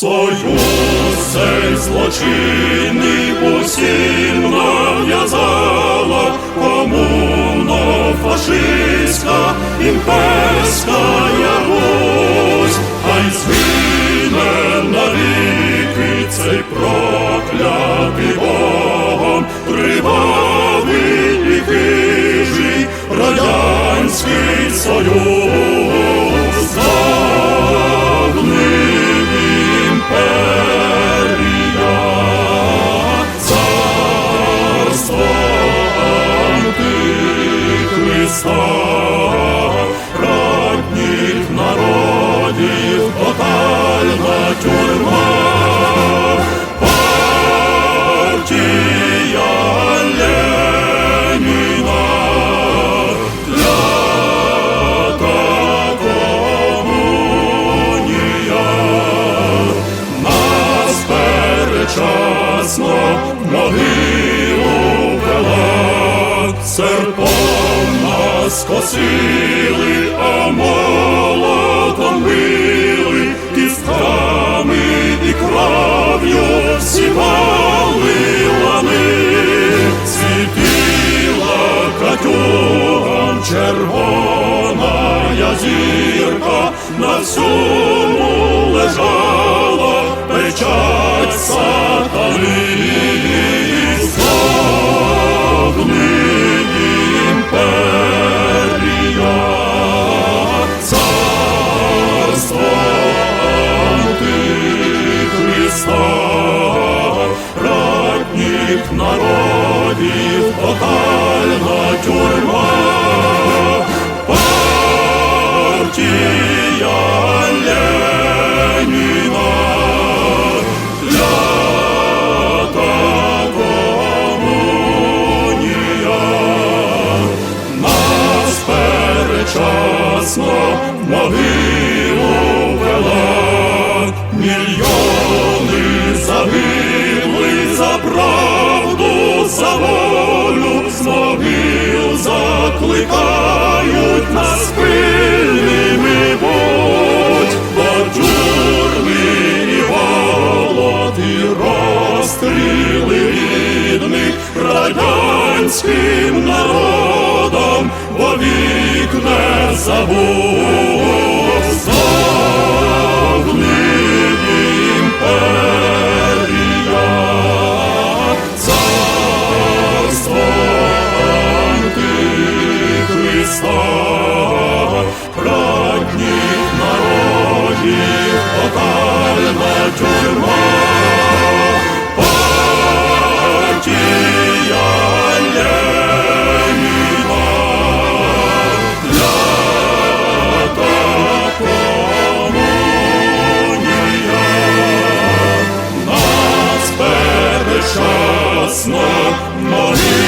Союз цей злочинний усім нав'язала комуно-фашистська імперська Русь, хай звіне навіки цей проклятий могилу вела, серпом нас косили, а молотом били, кістками і кров'ю сівали лани, світила катюгам червона зірка, на всьому лежала радніх народів, тотальна тюрма, партія Леніна, клята комунія, нас перечасно в закликають нас пильними будь, бо тюрми і голод, і розстріли рідних радянським народом повік не забув. вчасно молитва.